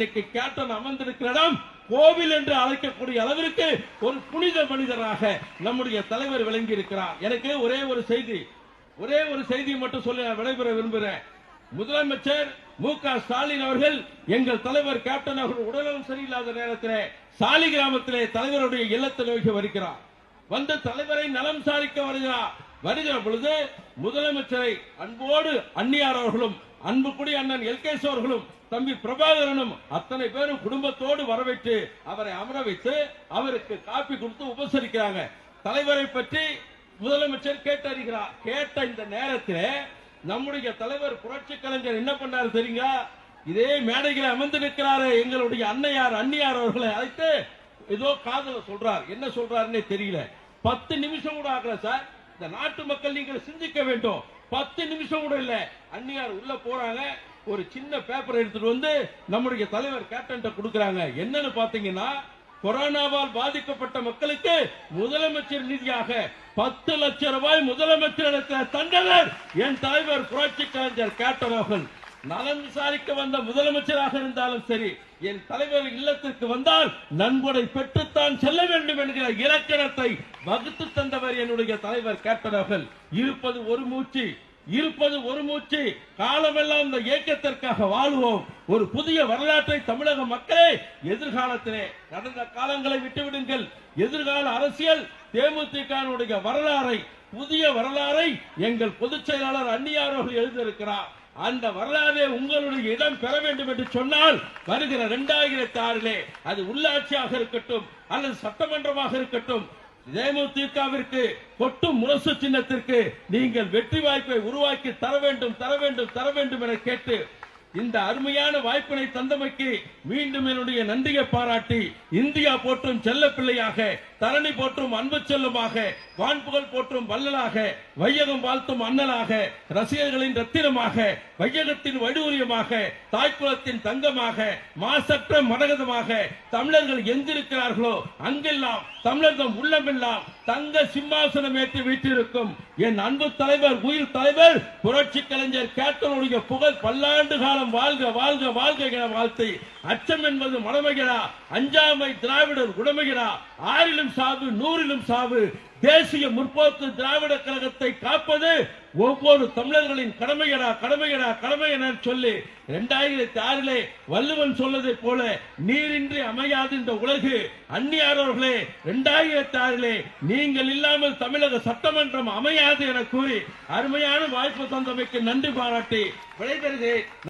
இன்னைக்கு கேப்டன் அமர்ந்திருக்கிற இடம் கோவில் என்று அழைக்கக்கூடிய அளவிற்கு ஒரு புனித மனிதராக நம்முடைய தலைவர் விளங்கி இருக்கிறார் எனக்கு ஒரே ஒரு செய்தி ஒரே ஒரு செய்தி மட்டும் சொல்லி நான் விடைபெற விரும்புகிறேன். முதலமைச்சர் மு க ஸ்டாலின் அவர்கள் எங்கள் தலைவர் கேப்டன் அவர்கள் உடல்நலம் சரியில்லாத நேரத்தில் சாலி கிராமத்திலே தலைவருடைய இல்லத்தை நோக்கி வருகிறார். வந்த தலைவரை நலம் சாரிக்க வருகிறார். வருகிற பொழுது முதலமைச்சரை அன்போடு அந்நியார் அவர்களும் அன்புக்குடி அண்ணன் எல்கேஸ் அவர்களும் தம்பி பிரபாகரனும் அத்தனை பேரும் குடும்பத்தோடு வரவேற்று அவரை அமர வைத்து அவருக்கு காப்பி கொடுத்து உபசரிக்கிறாங்க. தலைவரை பற்றி முதலமைச்சர் கேட்டறிகிறார் கேட்ட இந்த நேரத்தில் நம்முடைய தலைவர் புரட்சி கலைஞர் என்ன பண்ணாரு தெரியுங்களா? இதே மேடையில் அமர்ந்து நிற்கிறாரு எங்களுடைய அன்னையார் அன்னியார் அவர்களை அழைத்து ஏதோ காதல சொல்றார். என்ன சொல்றாருன்னே தெரியல. பத்து நிமிஷம் கூட ஆகல சார். இந்த நாட்டு மக்கள் நீங்கள் சிந்திக்க வேண்டும். பத்து நிமிஷம் கூட இல்ல. அன்னியார் உள்ள போறாங்க. ஒரு சின்ன பேப்பர் எடுத்துட்டு வந்து நம்முடைய தலைவர் கேப்டன் கொடுக்கறாங்க. என்னன்னு பாத்தீங்கன்னா கொரோனாவால் பாதிக்கப்பட்ட மக்களுக்கு முதலமைச்சர் நிதியாக பத்து லட்சம் ரூபாய் முதலமைச்சர் தந்தவர் என் தலைவர் புரட்சி கலைஞர் கேப்டன் அவர்கள் நலம் விசாரிக்க வந்த முதலமைச்சராக இருந்தாலும் சரி என் தலைவர் இல்லத்திற்கு வந்தால் நன்கொடை பெற்றுத்தான் செல்ல வேண்டும் என்கிற இலக்கணத்தை வகுத்து தந்தவர் என்னுடைய தலைவர் கேப்டன் அவர்கள். இருப்பது ஒரு மூச்சு இருப்பது ஒரு மூச்சு. காலமெல்லாம் இந்த இயக்கத்திற்காக வாழ்வோம். ஒரு புதிய வரலாற்றை தமிழக மக்களே எதிர்காலத்திலே நடந்த காலங்களை விட்டுவிடுங்கள். எதிர்கால அரசியல் தேமுதிக வரலாறை புதிய வரலாறை எங்கள் பொதுச் செயலாளர் அன்னியார் அவர்கள் எழுதியிருக்கிறார். அந்த வரலாறு உங்களுடைய இடம் பெற வேண்டும் என்று சொன்னால் வருகிற இரண்டாயிரத்தி ஆறிலே அது உள்ளாட்சியாக இருக்கட்டும் அல்லது சட்டமன்றமாக இருக்கட்டும் தேமுதிகவிற்கு கொட்டும் முரசு சின்னத்திற்கு நீங்கள் வெற்றி வாய்ப்பை உருவாக்கி தர வேண்டும் தர வேண்டும் தர வேண்டும் என கேட்டு இந்த அருமையான வாய்ப்பினை தந்தமைக்கு மீண்டும் என்னுடைய நன்றியை பாராட்டி இந்தியா போற்றும் செல்ல பிள்ளையாக தரணி போற்றும் அன்பு செல்லுமாக வான்புகழ் போற்றும் வள்ளலாக வையகம் வாழ்த்தும் அண்ணலாக ரசிகர்களின் ரத்தினமாக வையகத்தின் வடிவுரியமாக தாய்க்குலத்தின் தங்கமாக மாசற்ற மரகதமாக தமிழர்கள் எங்கிருக்கிறார்களோ அங்கெல்லாம் தமிழர்கள் உள்ளமெல்லாம் தங்க சிம்மாசனம் ஏற்றி வீட்டிருக்கும் என் அன்பு தலைவர் உயிர் தலைவர் புரட்சி கலைஞர் கேட்டனுடைய புகழ் பல்லாண்டு காலம் வாழ்க வாழ்க வாழ்க என வாழ்த்தி அச்சம் என்பது மடமைகிறா அஞ்சாமை திராவிடர் உடமைகிறா ஆறிலும் சாவு நூறிலும் சாவு. தேசிய முற்போக்கு திராவிட கழகத்தை காப்பது ஒவ்வொரு தமிழர்களின் கடமையடா கடமையடா கடமை என சொல்லி இரண்டாயிரத்தி ஆறிலே வள்ளுவன் சொன்னதை போல நீரின்றி அமையாது இந்த உலகு அந்நியாரவர்களே இரண்டாயிரத்தி ஆறிலே நீங்கள் இல்லாமல் தமிழக சட்டமன்றம் அமையாது என கூறி அருமையான வாய்ப்பு தந்தமைக்கு நன்றி பாராட்டி விடைபெறுகிறேன்.